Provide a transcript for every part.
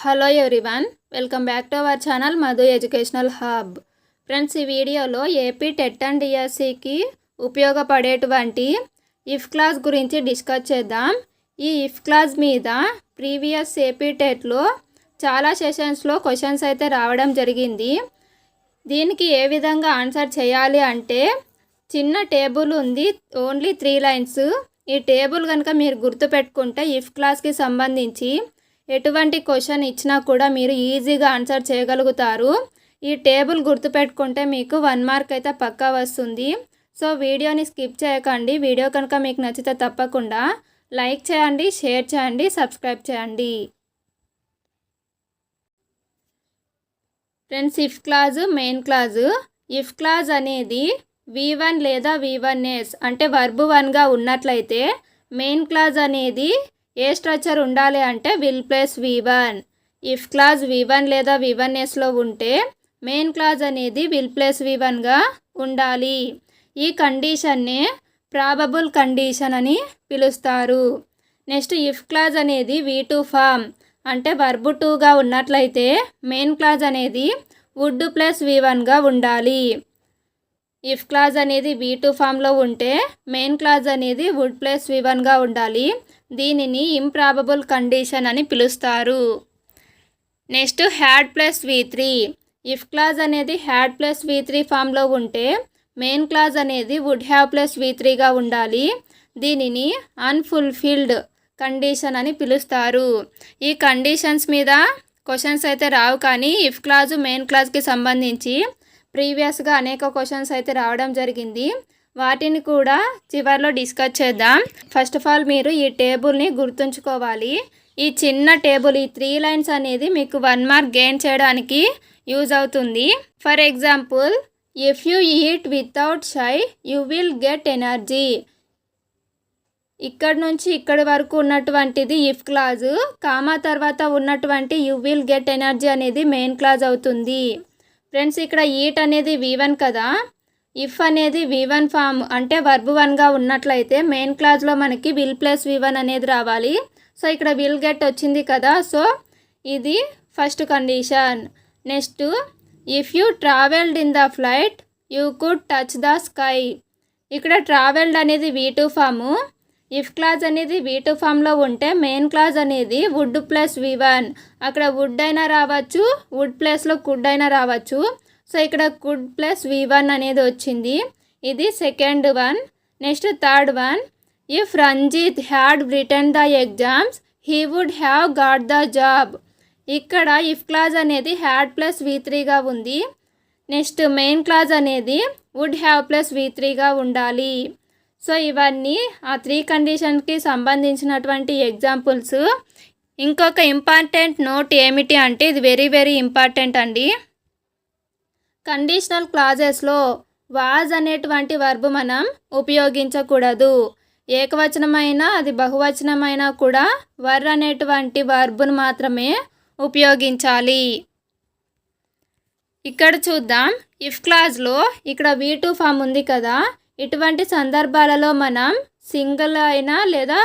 Hello everyone welcome back to our channel Madhu educational hub friends ఈ వీడియోలో AP TET and డిఎస్సికి ఉపయోగపడేటువంటి if clause గురించి discuss చేద్దాం. ఈ ఇఫ్ క్లాస్ మీద ప్రీవియస్ ఏపీ టెట్లో చాలా సెషన్స్లో క్వశ్చన్స్ అయితే రావడం జరిగింది. దీనికి ఏ విధంగా ఆన్సర్ చేయాలి అంటే చిన్న టేబుల్ ఉంది ఓన్లీ త్రీ లైన్స్ ఈ టేబుల్ కనుక మీరు గుర్తుపెట్టుకుంటే ఇఫ్ క్లాస్కి సంబంధించి ఎటువంటి క్వశ్చన్ ఇచ్చినా కూడా మీరు ఈజీగా ఆన్సర్ చేయగలుగుతారు. ఈ టేబుల్ గుర్తుపెట్టుకుంటే మీకు వన్ మార్క్ అయితే పక్కా వస్తుంది. సో వీడియోని స్కిప్ చేయకండి. వీడియో కనుక మీకు నచ్చితే తప్పకుండా లైక్ చేయండి షేర్ చేయండి సబ్స్క్రైబ్ చేయండి. Friends if clause main clause. If clause అనేది వి వన్ లేదా వి వన్ ఎస్ అంటే వర్బు వన్గా ఉన్నట్లయితే మెయిన్ క్లాజ్ అనేది ఏ స్ట్రక్చర్ ఉండాలి అంటే will plus V one if clause V one లేదా వి వన్ ఎస్లో ఉంటే మెయిన్ క్లాజ్ అనేది విల్ ప్లస్ వి వన్గా ఉండాలి. ఈ కండిషన్నే ప్రాబబుల్ కండిషన్ అని పిలుస్తారు. నెక్స్ట్ ఇఫ్ క్లాజ్ అనేది వి టూ ఫామ్ అంటే వర్బు టూగా ఉన్నట్లయితే మెయిన్ క్లాజ్ అనేది వుడ్ ప్లస్ వి వన్గా ఉండాలి. ఇఫ్ క్లాజ్ అనేది వి టూ ఫామ్లో ఉంటే మెయిన్ క్లాజ్ అనేది వుడ్ ప్లస్ వి వన్గా ఉండాలి. దీనిని ఇంప్రాబబుల్ కండిషన్ అని పిలుస్తారు. Next had plus V three if clause అనేది హ్యాడ్ ప్లస్ వి త్రీ ఫామ్లో ఉంటే మెయిన్ క్లాజ్ అనేది వుడ్ హ్యావ్ ప్లస్ వి త్రీగా ఉండాలి. దీనిని అన్ఫుల్ఫిల్డ్ కండిషన్ అని పిలుస్తారు. ఈ కండిషన్స్ మీద క్వశ్చన్స్ అయితే రావు కానీ ఇఫ్ క్లాజు మెయిన్ క్లాజ్కి సంబంధించి ప్రీవియస్గా అనేక క్వశ్చన్స్ అయితే రావడం జరిగింది. వాటిని కూడా చివరిలో డిస్కస్ చేద్దాం. ఫస్ట్ ఆఫ్ ఆల్ మీరు ఈ టేబుల్ని గుర్తుంచుకోవాలి. ఈ చిన్న టేబుల్ ఈ త్రీ లైన్స్ అనేది మీకు వన్ మార్క్ గెయిన్ చేయడానికి యూజ్ అవుతుంది. For example if you eat without shy you will get energy ఇక్కడ నుంచి ఇక్కడి వరకు ఉన్నటువంటిది ఇఫ్ క్లాజు కామా తర్వాత ఉన్నటువంటి యూ విల్ గెట్ ఎనర్జీ అనేది మెయిన్ క్లాజ్ అవుతుంది. ఫ్రెండ్స్ ఇక్కడ ఈట్ అనేది వి వన్ కదా. ఇఫ్ అనేది వి వన్ ఫామ్ అంటే వర్బ్ వన్గా ఉన్నట్లయితే మెయిన్ క్లాజ్లో మనకి విల్ ప్లస్ వి వన్ అనేది రావాలి. సో ఇక్కడ విల్ గెట్ వచ్చింది కదా. సో ఇది first condition next if you travelled in the flight you could touch the sky ఇక్కడ ట్రావెల్డ్ అనేది V two form if clause అనేది వి టూ ఫామ్లో ఉంటే మెయిన్ క్లాజ్ అనేది వుడ్ ప్లస్ వి వన్ అక్కడ వుడ్ అయినా రావచ్చు వుడ్ ప్లస్లో కుడ్ అయినా రావచ్చు. సో ఇక్కడ కుడ్ ప్లస్ వి వన్ అనేది వచ్చింది. ఇది second one next third one if Ranjit had return the exams he would have got the job ఇక్కడ ఇఫ్ క్లాజ్ అనేది హ్యాడ్ ప్లస్ వి త్రీగా ఉంది. నెక్స్ట్ మెయిన్ క్లాజ్ అనేది వుడ్ హ్యావ్ ప్లస్ వి త్రీగా ఉండాలి. సో ఇవన్నీ ఆ త్రీ కండిషన్కి సంబంధించినటువంటి ఎగ్జాంపుల్స్ ఇంకొక ఇంపార్టెంట్ నోట్ ఏమిటి అంటే ఇది వెరీ వెరీ ఇంపార్టెంట్ అండి. కండిషనల్ క్లాజెస్లో వాజ్ అనేటువంటి వర్బ్ మనం ఉపయోగించకూడదు. ఏకవచనమైనా అది బహువచనమైనా కూడా వర్ అనేటువంటి వర్బును మాత్రమే ఉపయోగించాలి. ఇక్కడ చూద్దాం. ఇఫ్ క్లాజ్లో ఇక్కడ వీ టూ ఫామ్ ఉంది కదా ఇటువంటి సందర్భాలలో మనం సింగిల్ అయినా లేదా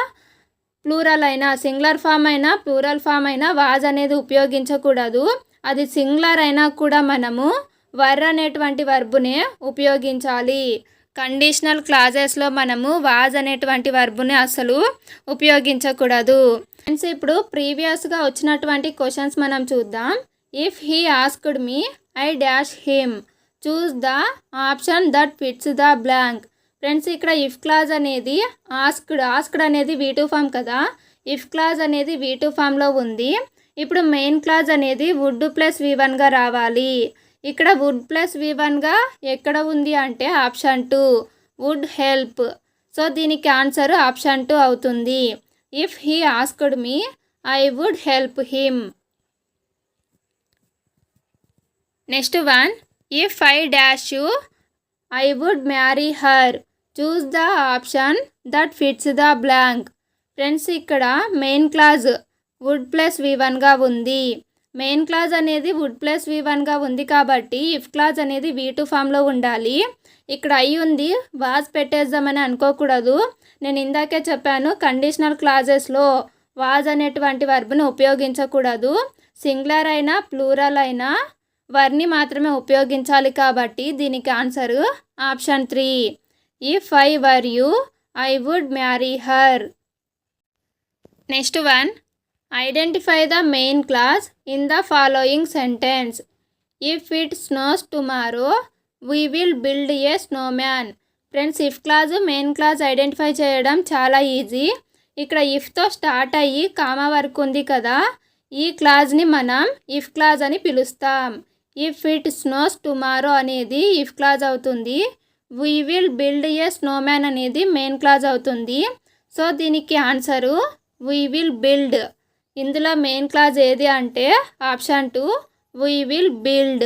ప్లూరల్ అయినా సింగులర్ ఫామ్ అయినా ప్లూరల్ ఫామ్ అయినా వాజ్ అనేది ఉపయోగించకూడదు. అది సింగులర్ అయినా కూడా మనము వర్ అనేటువంటి వర్బునే ఉపయోగించాలి. కండిషనల్ క్లాజెస్లో మనము వాజ్ అనేటువంటి వర్బుని అసలు ఉపయోగించకూడదు. ఫ్రెండ్స్ ఇప్పుడు ప్రీవియస్గా వచ్చినటువంటి క్వశ్చన్స్ మనం చూద్దాం. If he asked me I dash him choose the option that fits the blank. Friends ఇక్కడ ఇఫ్ క్లాజ్ అనేది ఆస్క్డ్ ఆస్క్డ్ అనేది వీ టూ ఫామ్ కదా. ఇఫ్ క్లాజ్ అనేది వీ టూ ఫామ్లో ఉంది. ఇప్పుడు మెయిన్ క్లాజ్ అనేది వుడ్ ప్లస్ వి వన్గా రావాలి. ఇక్కడ వుడ్ ప్లస్ వి వన్గా ఎక్కడ ఉంది అంటే option two would help so దీనికి ఆన్సర్ ఆప్షన్ టూ అవుతుంది. If he asked me I would help him next one if I dash you I would marry her choose the option that fits the blank friends ఇక్కడ main clause would plus V వన్గా ఉంది. Main clause అనేది would plus V వన్గా ఉంది కాబట్టి if clause అనేది V two ఫామ్లో ఉండాలి. ఇక్కడ అయి ఉంది వాజ్ పెట్టేద్దామని అనుకోకూడదు. నేను ఇందాకే చెప్పాను కండిషనల్ క్లాజెస్లో వాజ్ అనేటువంటి వర్బ్ను ఉపయోగించకూడదు. సింగులర్ అయినా ప్లూరల్ అయినా వర్ని మాత్రమే ఉపయోగించాలి కాబట్టి దీనికి answer option three if I were you I would marry her next one identify the main clause in the following sentence if it snows tomorrow we will build a snowman friends if clause main clause identify చేయడం చాలా easy ఇక్కడ ఇఫ్తో start అయ్యి comma వరకు ఉంది కదా. ఈ క్లాజ్ని మనం ఇఫ్ క్లాజ్ అని పిలుస్తాం. ఇఫ్ ఇట్ స్నోస్ టుమారో అనేది ఇఫ్ క్లాజ్ అవుతుంది. We will build a snowman అనేది మెయిన్ క్లాజ్ అవుతుంది. సో దీనికి ఆన్సరు వీ విల్ బిల్డ్ ఇందులో మెయిన్ క్లాజ్ ఏది అంటే option two we will build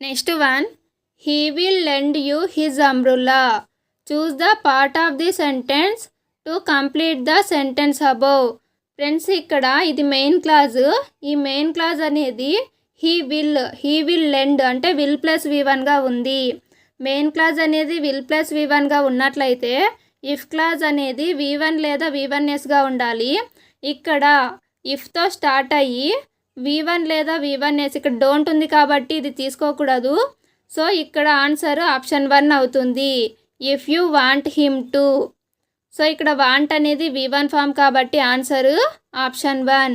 next one he will lend you his umbrella choose the part of the sentence to complete the sentence above friends ఇక్కడ ఇది main clause ఈ main clause అనేది he will he will lend అంటే will plus V వన్గా ఉంది. Main clause అనేది will plus V వన్గా ఉన్నట్లయితే ఇఫ్ క్లాజ్ అనేది వి వన్ లేదా వి వన్ ఎస్గా ఉండాలి. ఇక్కడ ఇఫ్తో స్టార్ట్ అయ్యి వి వన్ లేదా వి వన్ ఎస్ ఇక్కడ డోంట్ ఉంది కాబట్టి ఇది తీసుకోకూడదు. సో ఇక్కడ ఆన్సర్ ఆప్షన్ వన్ అవుతుంది. If you want him to so ఇక్కడ వాంట్ అనేది వి వన్ ఫామ్ కాబట్టి answer option one